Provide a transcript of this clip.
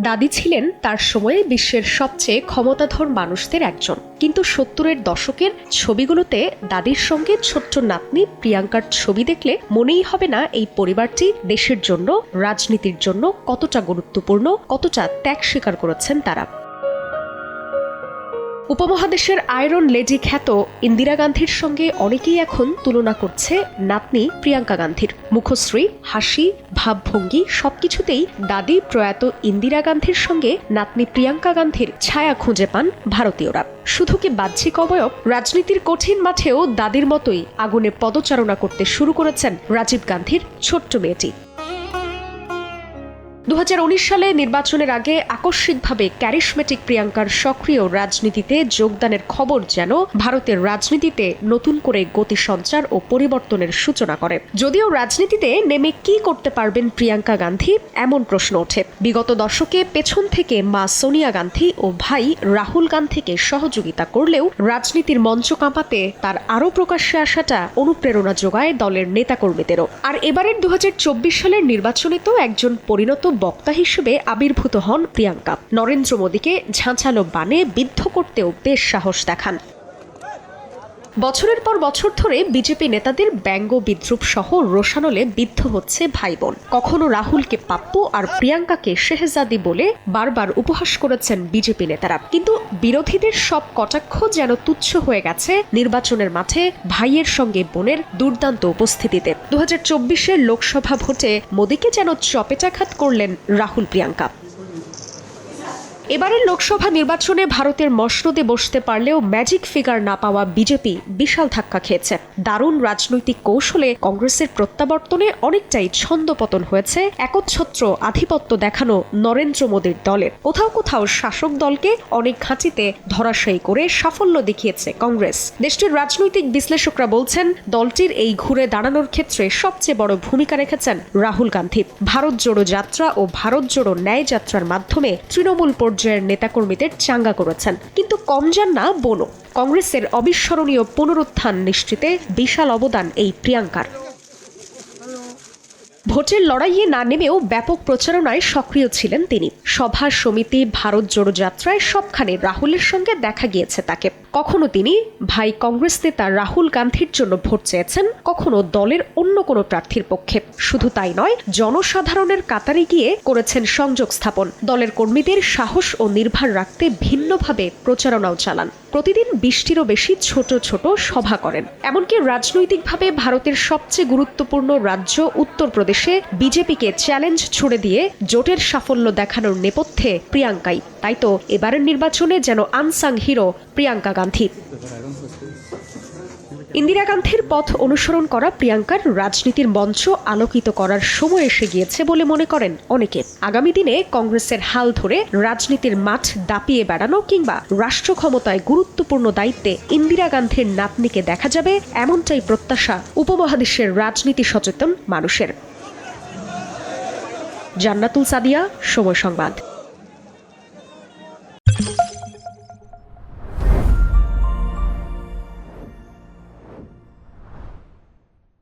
দাদি ছিলেন তার সময়ে বিশ্বের সবচেয়ে ক্ষমতাধর মানুষদের একজন। কিন্তু সত্তরের দশকের ছবিগুলোতে দাদির সঙ্গে ছোট্ট নাতনি প্রিয়াঙ্কার ছবি দেখলে মনেই হবে না এই পরিবারটি দেশের জন্য, রাজনীতির জন্য কতটা গুরুত্বপূর্ণ, কতটা ত্যাগ স্বীকার করেছেন তারা। উপমহাদেশের আয়রন লেডি খ্যাত ইন্দিরা গান্ধীর সঙ্গে অনেকেই এখন তুলনা করছে নাতনি প্রিয়াঙ্কা গান্ধীর। মুখশ্রী, হাসি, ভাবভঙ্গি সবকিছুতেই দাদি প্রয়াত ইন্দিরা গান্ধীর সঙ্গে নাতনি প্রিয়াঙ্কা গান্ধীর ছায়া খুঁজে পান ভারতীয়রা। শুধু কি বাহ্যিক অবয়ব, রাজনীতির কঠিন মাঠেও দাদির মতোই আগুনে পদচারণা করতে শুরু করেছেন রাজীব গান্ধীর ছোট্ট মেয়েটি। দু হাজার উনিশ সালে নির্বাচনের আগে আকস্মিকভাবে ক্যারিশমেটিক প্রিয়াঙ্কার সক্রিয় রাজনীতিতে যোগদানের খবর যেন ভারতের রাজনীতিতে নতুন করে গতি সঞ্চার ও পরিবর্তনের সূচনা করে। যদিও রাজনীতিতে নেমে কি করতে পারবেন প্রিয়াঙ্কা গান্ধী? এমন প্রশ্ন ওঠে। বিগত দশকে পেছন থেকে মা সোনিয়া গান্ধী ও ভাই রাহুল গান্ধীকে সহযোগিতা করলেও রাজনীতির মঞ্চ কাঁপাতে তার আরও প্রকাশ্যে আসাটা অনুপ্রেরণা যোগায় দলের নেতাকর্মীদেরও। আর এবারের দু হাজার চব্বিশ সালের নির্বাচনে তো একজন পরিণত বক্তা হিসেবে আবির্ভূত হন প্রিয়াঙ্কা। নরেন্দ্র মোদীকে ঝাঁঝালো বানে বিদ্ধ করতেও বেশ সাহস দেখান। বছরের পর বছর ধরে বিজেপি নেতাদের ব্যঙ্গ বিদ্রুপ সহ রোশানলে বিদ্ধ হচ্ছে ভাই বোন কখনো রাহুলকে পাপ্পু আর প্রিয়াঙ্কাকে শেহজাদি বলে বারবার উপহাস করেছেন বিজেপি নেতারা। কিন্তু বিরোধীদের সব কটাক্ষ যেন তুচ্ছ হয়ে গেছে নির্বাচনের মাঠে ভাইয়ের সঙ্গে বোনের দুর্দান্ত উপস্থিতিতে। দু হাজার লোকসভা ভোটে মোদীকে যেন চপেটাঘাত করলেন রাহুল প্রিয়াঙ্কা। এবারের লোকসভা নির্বাচনে ভারতের মসনদে বসতে পারলেও ম্যাজিক ফিগার না পাওয়া বিজেপি বিশাল ধাক্কা খেয়েছে। দারুণ রাজনৈতিক কৌশলে কংগ্রেসের প্রত্যাবর্তনে অনেকটাই ছন্দপতন হয়েছে। একচ্ছত্র আধিপত্য দেখানো নরেন্দ্র মোদীর দলের কোথাও কোথাও শাসক দলকে অনেক ঘাঁটিতে ধরাশায়ী করে সাফল্য দেখিয়েছে কংগ্রেস। দেশটির রাজনৈতিক বিশ্লেষকরা বলছেন, দলটির এই ঘুরে দাঁড়ানোর ক্ষেত্রে সবচেয়ে বড় ভূমিকা রেখেছেন রাহুল গান্ধী। ভারত জোড়ো যাত্রা ও ভারত জোড়ো ন্যায় যাত্রার মাধ্যমে তৃণমূল পর্যায়ে নেতাকর্মীদের চাঙ্গা করেছেন। কিন্তু কম যান না বোনো। কংগ্রেসের অবিস্মরণীয় পুনরুত্থান নিশ্চিতে বিশাল অবদান এই প্রিয়াঙ্কার। ভোটের লড়াইয়ে না নেমেও ব্যাপক প্রচারণায় সক্রিয় ছিলেন তিনি। সভা, সমিতি, ভারত জোড়ো যাত্রায় সবখানে রাহুলের সঙ্গে দেখা গিয়েছে তাকে। কখনো তিনি ভাই কংগ্রেস নেতা রাহুল গান্ধীর জন্য ভোট চেয়েছেন, কখনো দলের অন্য কোনো প্রার্থীর পক্ষে। শুধু তাই নয়, জনসাধারণের কাতারে গিয়ে করেছেন সংযোগ স্থাপন। দলের কর্মীদের সাহস ও নির্ভর রাখতে ভিন্নভাবে প্রচারণাও চালান। প্রতিদিন বিশটিরও বেশি ছোট ছোট সভা করেন। এমনকি রাজনৈতিকভাবে ভারতের সবচেয়ে গুরুত্বপূর্ণ রাজ্য উত্তরপ্রদেশে বিজেপিকে চ্যালেঞ্জ ছুড়ে দিয়ে জোটের সাফল্য দেখানোর নেপথ্যে প্রিয়াঙ্কাই। তাই তো এবারের নির্বাচনে যেন আনসাং হিরো প্রিয়াঙ্কা গান্ধী। ইন্দিরা গান্ধীর পথ অনুসরণ করা প্রিয়াঙ্কার রাজনীতির মঞ্চ আলোকিত করার সময় এসে গিয়েছে বলে মনে করেন অনেকে। আগামী দিনে কংগ্রেসের হাল ধরে রাজনীতির মাঠ দাপিয়ে বেড়ানো কিংবা রাষ্ট্র ক্ষমতায় গুরুত্বপূর্ণ দায়িত্বে ইন্দিরা গান্ধীর নাতনিকে দেখা যাবে এমনটাই প্রত্যাশা উপমহাদেশের রাজনীতি সচেতন মানুষের। জান্নাতুল সাদিয়া, সময় সংবাদ।